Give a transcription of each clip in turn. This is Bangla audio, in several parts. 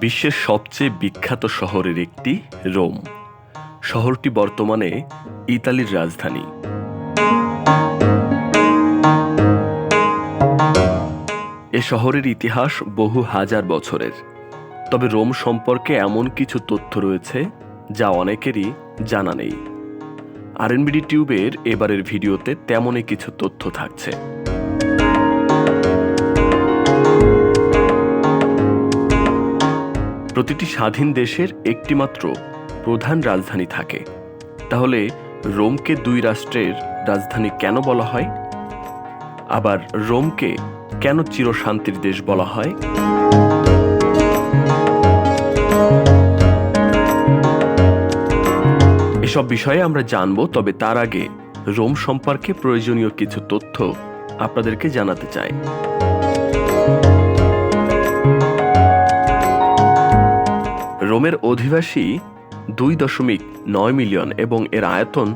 বিশ্বের সবচেয়ে বিখ্যাত শহরের একটি রোম। শহরটি বর্তমানে ইতালির রাজধানী। এ শহরের ইতিহাস বহু হাজার বছরের। তবে রোম সম্পর্কে এমন কিছু তথ্য রয়েছে যা অনেকেরই জানা নেই। আরএনবিডি টিউবের এবারের ভিডিওতে তেমনই কিছু তথ্য থাকছে। প্রতিটি স্বাধীন দেশের একটিমাত্র প্রধান রাজধানী থাকে। তাহলে রোমকে দুই রাষ্ট্রের রাজধানী কেন বলা হয়? আবার রোমকে কেন চিরশান্তির দেশ বলা হয়? এসব বিষয়ে আমরা জানব, তবে তার আগে রোম সম্পর্কে প্রয়োজনীয় কিছু তথ্য আপনাদেরকে জানাতে চাই। অধিবাসী দুই দশমিক নয় মিলিয়ন এবং এর আয়তন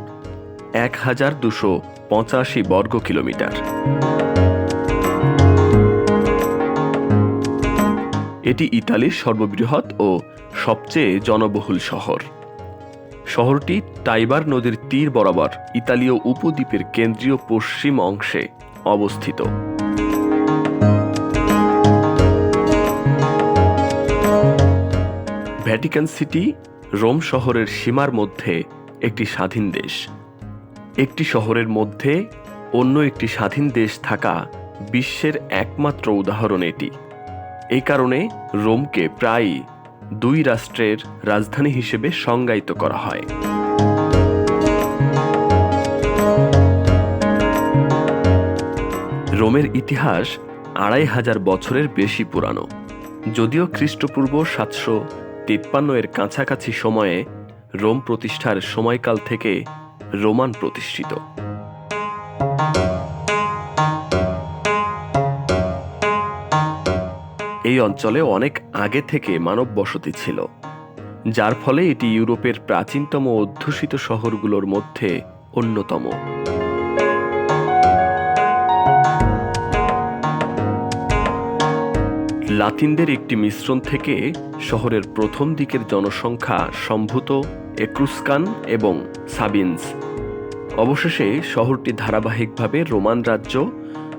এক হাজার দুশো পঁচাশি বর্গ কিলোমিটার। এটি ইতালির সর্ববৃহৎ ও সবচেয়ে জনবহুল শহর। শহরটি টাইবার নদীর তীর বরাবর ইতালীয় উপদ্বীপের কেন্দ্রীয় পশ্চিম অংশে অবস্থিত। ভ্যাটিকান সিটি রোম শহরের সীমার মধ্যে একটি স্বাধীন দেশ। একটি শহরের মধ্যে অন্য একটি স্বাধীন দেশ থাকা বিশ্বের একমাত্র উদাহরণ এটি। এই কারণে রোমকে প্রায়ই দুই রাষ্ট্রের রাজধানী হিসেবে সংজ্ঞায়িত করা হয়। রোমের ইতিহাস আড়াই হাজার বছরের বেশি পুরানো, যদিও খ্রিস্টপূর্ব সাতশো তিপ্পান্ন এর কাছাকাছি সময়ে রোম প্রতিষ্ঠার সময়কাল থেকে রোমান প্রতিষ্ঠিত। এই অঞ্চলে অনেক আগে থেকে মানব বসতি ছিল, যার ফলে এটি ইউরোপের প্রাচীনতম অধ্যুষিত শহরগুলোর মধ্যে অন্যতম। লাতিনদের একটি মিশ্রণ থেকে শহরের প্রথম দিকের জনসংখ্যা সম্ভূত এক্রুস্কান এবং সাবিন্স। অবশেষে শহরটি ধারাবাহিকভাবে রোমান রাজ্য,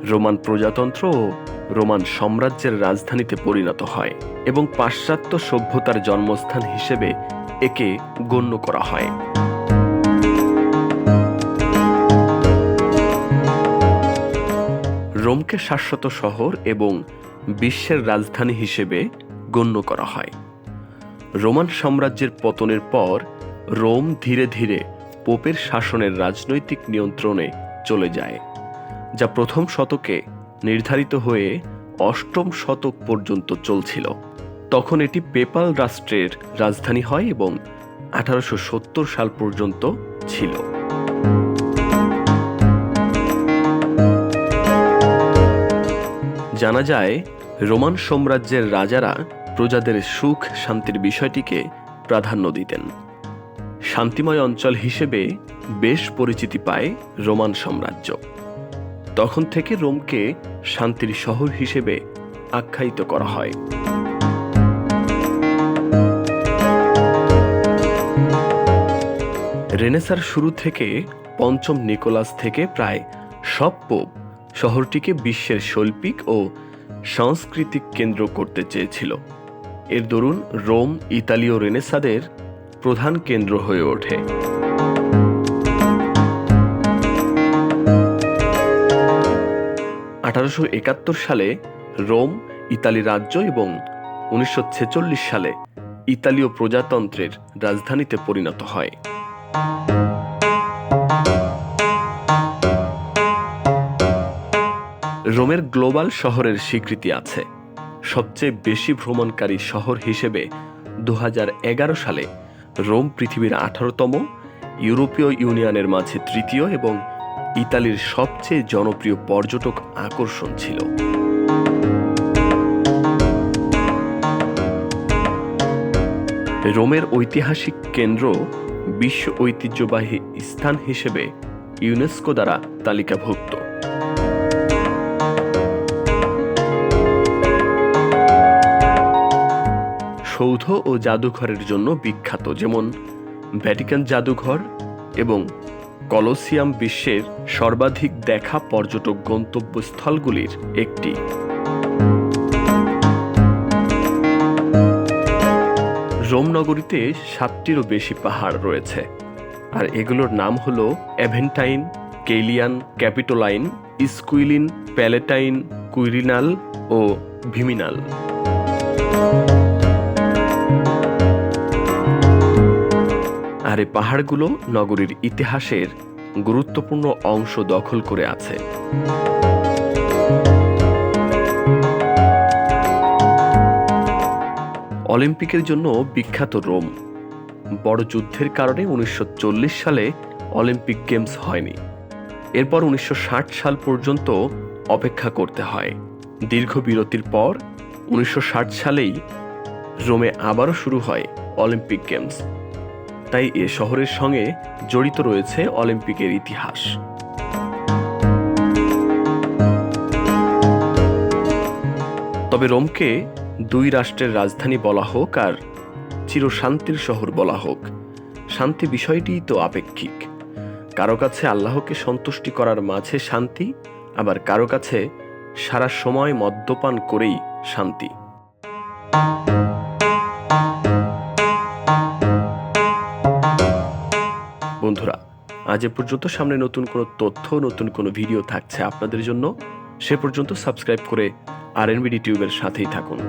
রোমান প্রজাতন্ত্র ও রোমান সাম্রাজ্যের রাজধানীতে পরিণত হয় এবং পাশ্চাত্য সভ্যতার জন্মস্থান হিসেবে একে গণ্য করা হয়। রোমকে শাশ্বত শহর এবং বিশ্বের রাজধানী হিসেবে গণ্য করা হয়। রোমান সাম্রাজ্যের পতনের পর, রোম ধীরে ধীরে পোপের শাসনের রাজনৈতিক নিয়ন্ত্রণে চলে যায়, যা প্রথম শতকে নির্ধারিত হয়ে অষ্টম শতক পর্যন্ত চলছিল। তখন এটি পেপাল রাষ্ট্রের রাজধানী হয় এবং আঠারোশো সত্তর সাল পর্যন্ত ছিল। জানা যায়, রোমান সাম্রাজ্যের রাজারা প্রজাদের সুখ শান্তির বিষয়টিকে প্রাধান্য দিতেন। শান্তিময় অঞ্চল হিসেবে বেশ পরিচিতি পায় রোমান সাম্রাজ্য। তখন থেকে রোমকে শান্তির শহর হিসেবে আখ্যায়িত করা হয়। রেনেসার শুরু থেকে পঞ্চম নিকোলাস থেকে প্রায় সব পোপ শহরটিকে বিশ্বের শৈল্পিক ও সাংস্কৃতিক কেন্দ্র করতে চেয়েছিল। এর দরুন রোম ইতালীয় রেনেসাদের প্রধান কেন্দ্র হয়ে ওঠে। আঠারোশো একাত্তর সালে রোম, ইতালি রাজ্য এবং উনিশশো ছেচল্লিশ সালে ইতালীয় প্রজাতন্ত্রের রাজধানীতে পরিণত হয়। রোমের গ্লোবাল শহরের স্বীকৃতি আছে। সবচেয়ে বেশি ভ্রমণকারী শহর হিসেবে দু হাজার এগারো সালে রোম পৃথিবীর আঠারোতম, ইউরোপীয় ইউনিয়নের মাঝে তৃতীয় এবং ইতালির সবচেয়ে জনপ্রিয় পর্যটক আকর্ষণ ছিল। রোমের ঐতিহাসিক কেন্দ্র বিশ্ব ঐতিহ্যবাহী স্থান হিসেবে ইউনেস্কো দ্বারা তালিকাভুক্ত। সৌধ ও জাদুঘরের জন্য বিখ্যাত, যেমন ভ্যাটিকান জাদুঘর এবং কলোসিয়াম বিশ্বের সর্বাধিক দেখা পর্যটক গন্তব্যস্থলগুলির একটি। রোম নগরীতে সাতটিরও বেশি পাহাড় রয়েছে, আর এগুলোর নাম হল অ্যাভেন্টাইন কেলিয়ান ক্যাপিটোলাইন, ইস্কুইলিন, প্যালেটাইন, কুইরিনাল ও ভিমিনাল। আর এই পাহাড়গুলো নগরীর ইতিহাসের গুরুত্বপূর্ণ অংশ দখল করে আছে। অলিম্পিকের জন্য বিখ্যাত রোম। বড় যুদ্ধের কারণে উনিশশো চল্লিশ সালে অলিম্পিক গেমস হয়নি। এরপর উনিশশো ষাট সাল পর্যন্ত অপেক্ষা করতে হয়। দীর্ঘ বিরতির পর উনিশশো ষাট সালেই রোমে আবারও শুরু হয় অলিম্পিক গেমস। তাই এ শহরের সঙ্গে জড়িত রয়েছে অলিম্পিকের ইতিহাস। তবে রোমকে দুই রাষ্ট্রের রাজধানী বলা হোক আর চিরশান্তির শহর বলা হোক, শান্তি বিষয়টিই তো আপেক্ষিক। কারও কাছে আল্লাহকে সন্তুষ্টি করার মাঝে শান্তি, আবার কারও কাছে সারা সময় মদ্যপান করেই শান্তি। আজ এ পর্যন্ত সামনে নতুন কোনো তথ্য, নতুন কোনো ভিডিও থাকছে আপনাদের জন্য, সে পর্যন্ত সাবস্ক্রাইব করে আর এন এনবিডি টিউবের সাথেই থাকুন।